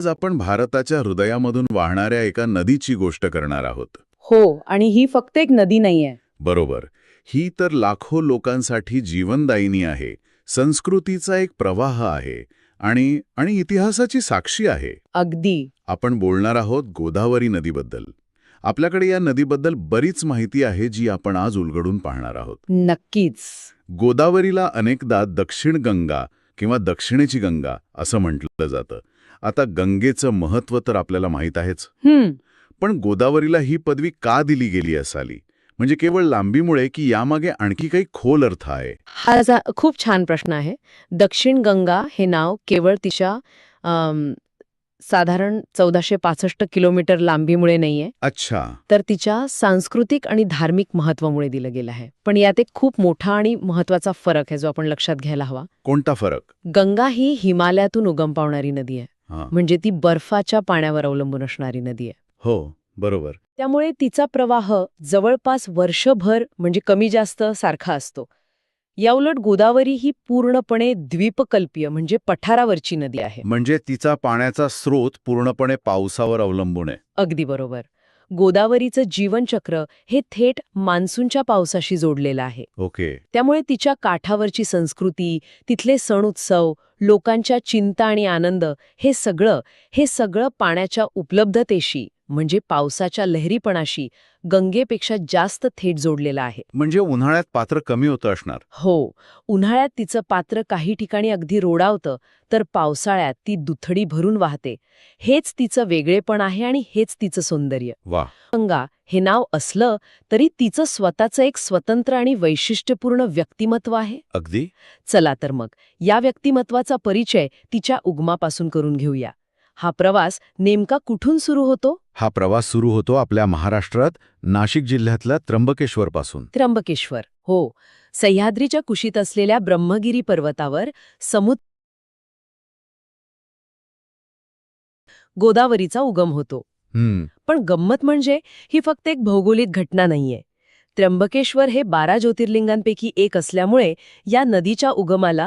आज आपण भारताच्या हृदयामधून वाहणाऱ्या एका नदीची गोष्ट करणार आहोत. हो आणि ही फक्त एक नदी नाहीये. बरोबर. ही तर लाखो लोकांसाठी जीवनदायिनी आहे संस्कृतीचा एक प्रवाह आहे आणि आणि इतिहासाची साक्षी आहे. अगदी. आपण बोलणार आहोत गोदावरी नदीबद्दल. आपल्याकडे या नदीबद्दल बरीच माहिती आहे जी आपण आज उलगडून पाहणार आहोत. नक्कीच. गोदावरीला अनेकदा दक्षिण गंगा किंवा दक्षिणेची गंगा असं म्हटलं जातं. आता गंगेचं महत्त्व तर आपल्याला माहीत आहेच. हम्म. पण गोदावरीला ही पदवी का दिली गेली असावी म्हणजे केवळ लांबीमुळे की यामागे आणखी काही खोल अर्थ आहे? हा खूप छान प्रश्न आहे. दक्षिण गंगा हे नाव केवळ तिच्या साधारण चौदाशे पासष्ट किलोमीटर लांबीमुळे नाहीये. अच्छा. तर तिच्या सांस्कृतिक आणि धार्मिक महत्वामुळे दिलं गेलं आहे. पण यात एक खूप मोठा आणि महत्त्वाचा फरक आहे जो आपण लक्षात घ्यायला हवा. कोणता फरक? गंगा ही हिमालयातून उगम पावणारी नदी आहे. म्हणजे ती बर्फाच्या पाण्यावर अवलंबून असणारी नदी आहे. हो बरोबर. त्यामुळे तिचा प्रवाह जवळपास वर्षभर म्हणजे कमी जास्त सारखा असतो. याउलट गोदावरी ही पूर्णपणे द्वीपकल्पीय म्हणजे पठारावरची नदी आहे. म्हणजे तिचा पाण्याचा स्रोत पूर्णपणे पावसावर अवलंबून आहे. अगदी बरोबर. गोदावरीचं जीवनचक्र हे थेट मान्सूनच्या पावसाशी जोडलेलं आहे. ओके. त्यामुळे तिच्या काठावरची संस्कृती तिथले सण उत्सव लोकांच्या चिंता आणि आनंद हे सगळं हे सगळं पाण्याच्या उपलब्धतेशी म्हणजे पावसाच्या लहरीपणाशी गंगेपेक्षा जास्त थेट जोडलेलं आहे. म्हणजे उन्हाळ्यात पात्र कमी होतं असणार. हो उन्हाळ्यात तिचं पात्र काही ठिकाणी अगदी रोडावतं तर पावसाळ्यात ती दुथडी भरून वाहते. हेच तिचं वेगळेपण आहे आणि हेच तिचं सौंदर्य. वा गंगा हे नाव असलं तरी तिचं स्वतःचं एक स्वतंत्र आणि वैशिष्ट्यपूर्ण व्यक्तिमत्व आहे. अगदी? चला तर मग या व्यक्तिमत्वाचा परिचय तिच्या उगमापासून करून घेऊया. हा प्रवास नेमका कुठून सुरू होतो? हा प्रवास सुरू होतो आपल्या महाराष्ट्रात नाशिक जिल्ह्यातल्या त्र्यंबकेश्वर पासून त्र्यंबकेश्वर हो. सह्याद्रीच्या कुशीत असलेल्या ब्रह्मगिरी पर्वतावर समुद्र गोदावरीचा उगम होतो. पण गंमत म्हणजे ही फक्त एक भौगोलिक घटना नाहीये. त्र्यंबकेश्वर हे बारा ज्योतिर्लिंगांपैकी एक असल्यामुळे या नदीच्या उगमाला